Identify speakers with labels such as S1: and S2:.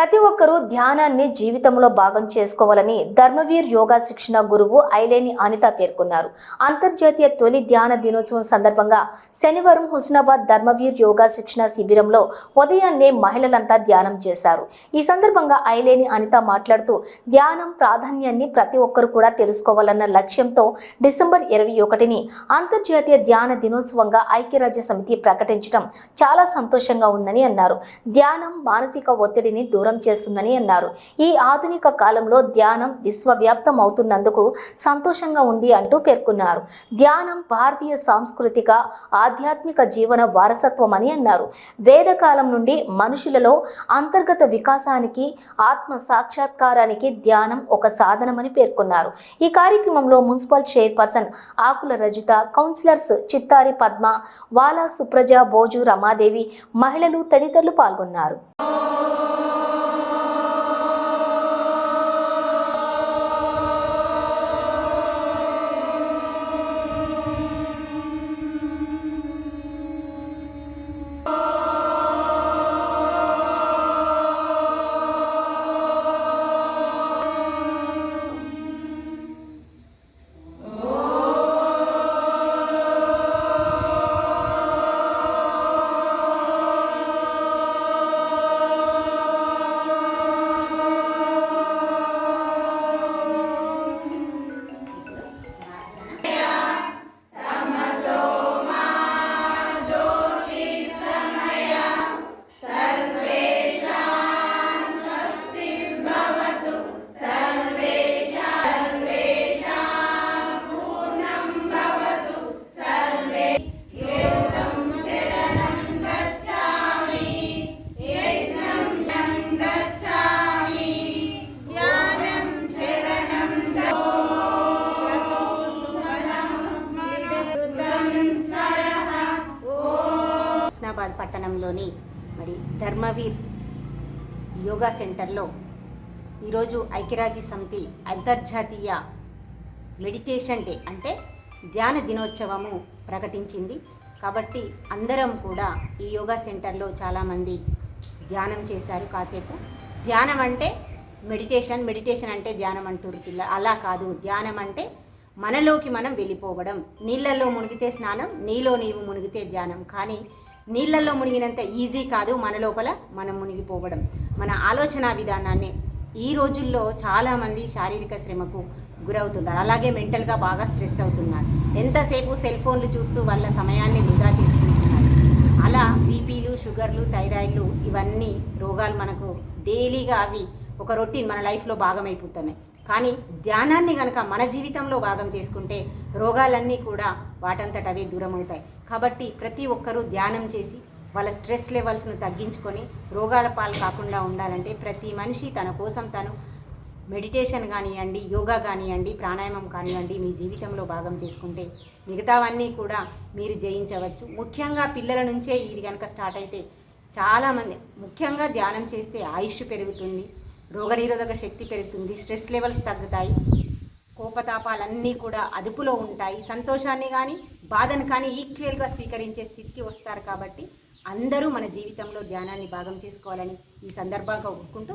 S1: ప్రతి ఒక్కరూ ధ్యానాన్ని జీవితంలో భాగం చేసుకోవాలని ధర్మవీర్ యోగా శిక్షణ గురువు ఐలేని అనిత పేర్కొన్నారు. అంతర్జాతీయ తొలి ధ్యాన దినోత్సవం సందర్భంగా శనివారం హుస్నాబాద్ ధర్మవీర్ యోగా శిక్షణ శిబిరంలో ఉదయాన్నే మహిళలంతా ధ్యానం చేశారు. ఈ సందర్భంగా ఐలేని అనిత మాట్లాడుతూ ధ్యానం ప్రాధాన్యాన్ని ప్రతి ఒక్కరు కూడా తెలుసుకోవాలన్న లక్ష్యంతో డిసెంబర్ ఇరవై ఒకటిని అంతర్జాతీయ ధ్యాన దినోత్సవంగా ఐక్యరాజ్య సమితి ప్రకటించడం చాలా సంతోషంగా ఉందని అన్నారు. ధ్యానం మానసిక ఒత్తిడిని దూరం చేస్తుందని అన్నారు. ఈ ఆధునిక కాలంలో ధ్యానం విశ్వవ్యాప్తం అవుతున్నందుకు సంతోషంగా ఉంది అంటూ పేర్కొన్నారు. ధ్యానం భారతీయ సాంస్కృతిక ఆధ్యాత్మిక జీవన వారసత్వం అని అన్నారు. వేదకాలం నుండి మనుషులలో అంతర్గత వికాసానికి ఆత్మ సాక్షాత్కారానికి ధ్యానం ఒక సాధనమని పేర్కొన్నారు. ఈ కార్యక్రమంలో municipal chairperson Akula Rajitha councillors Chittari Padma వాలా సుప్రజ బోజు రమాదేవి మహిళలు తదితరులు పాల్గొన్నారు.
S2: హైదరాబాద్ పట్టణంలోని మరి ధర్మవీర్ యోగా సెంటర్లో ఈరోజు ఐక్యరాజ్య సమితి అంతర్జాతీయ మెడిటేషన్ డే అంటే ధ్యాన దినోత్సవము ప్రకటించింది. కాబట్టి అందరం కూడా ఈ యోగా సెంటర్లో చాలామంది ధ్యానం చేశారు కాసేపు. ధ్యానం అంటే మెడిటేషన్ మెడిటేషన్ అంటే ధ్యానం అంటారు పిల్ల అలా కాదు. ధ్యానం అంటే మనలోకి మనం వెళ్ళిపోవడం. నీళ్ళల్లో మునిగితే స్నానం నీలో నీవు మునిగితే ధ్యానం. కానీ నీళ్ళల్లో మునిగినంత ఈజీ కాదు మన లోపల మనం మునిగిపోవడం. మన ఆలోచన విధానాన్ని ఈ రోజుల్లో చాలామంది శారీరక శ్రమకు గురవుతున్నారు. అలాగే మెంటల్గా బాగా స్ట్రెస్ అవుతున్నారు. ఎంతసేపు సెల్ ఫోన్లు చూస్తూ వాళ్ళ సమయాన్ని వృధా చేసుకుంటున్నారు అలా బీపీలు షుగర్లు థైరాయిడ్లు ఇవన్నీ రోగాలు మనకు డైలీగా అవి ఒక రొటీన్ మన లైఫ్లో భాగమైపోతున్నాయి. కానీ ధ్యానాన్ని కనుక మన జీవితంలో భాగం చేసుకుంటే రోగాలన్నీ కూడా వాటంతట అవే దూరం అవుతాయి కాబట్టి ప్రతి ఒక్కరూ ధ్యానం చేసి వాళ్ళ స్ట్రెస్ లెవెల్స్ను తగ్గించుకొని రోగాల పాలు కాకుండా ఉండాలంటే ప్రతి మనిషి తన కోసం తను మెడిటేషన్ కానివ్వండి యోగా కానివ్వండి ప్రాణాయామం కానివ్వండి మీ జీవితంలో భాగం చేసుకుంటే మిగతావన్నీ కూడా మీరు జయించవచ్చు. ముఖ్యంగా పిల్లల నుంచే ఇది కనుక స్టార్ట్ అయితే చాలామంది ముఖ్యంగా ధ్యానం చేస్తే ఆయుష్ పెరుగుతుంది రోగనిరోధక శక్తి పెరుగుతుంది స్ట్రెస్ లెవెల్స్ తగ్గుతాయి కోపతాపాలన్నీ కూడా అదుపులో ఉంటాయి. సంతోషాన్ని కానీ బాధను కానీ ఈక్వల్గా స్వీకరించే స్థితికి వస్తారు కాబట్టి అందరూ మన జీవితంలో ధ్యానాన్ని భాగం చేసుకోవాలని ఈ సందర్భంగా ఒప్పుకుంటూ